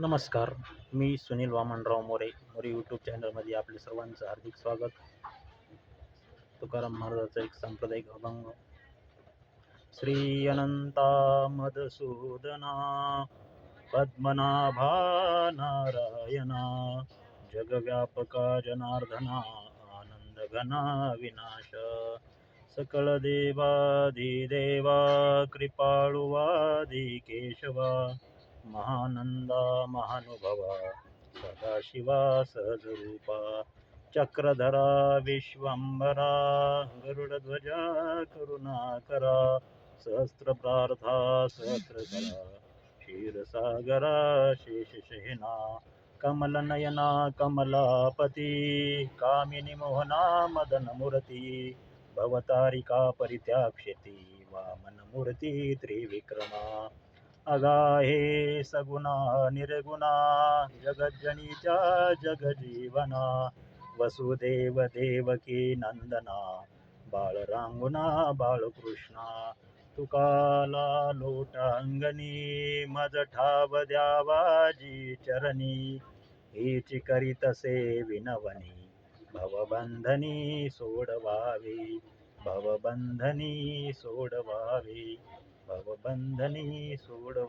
नमस्कार मी सुनील वामनराव मोरे मोरे यूट्यूब चॅनलमध्ये आपले सर्वांचं हार्दिक स्वागत. तुकाराम महाराजाचा एक सांप्रदायिक अभंग. श्री अनंता मधुसूदना पद्मनाभा नारायणा जगव्यापका जनार्दना आनंद घना विनाश सकळ देवाधिदेवा कृपाळुवादी केशवा महानंदा महानुभवा सदाशिवा सहजरूपा चक्रधरा विश्वंभरा गरुडध्वजा करुणाकरा सहस्रप्रार्था सहस्रकरा क्षीरसागरा शेषशयना कमलनयना कमलापती कामिनी मोहना मदनमूर्ती भवतारिका परित्याक्षेती वामनमूर्ती त्रिविक्रमा अगाहे सगुणा निर्गुणा जगज्जनीच्या जगजीवना. वसुदेव देवकी नंदना बाळरांगुणा बाळकृष्णा तुकाला लोटांगणी मज ठाव द्यावाजी चरणी. हीची करीतसे विनवनी भवबंधनी सोडवावी. भवबंधनी सोडवावी. भवबंधनी सोडवावी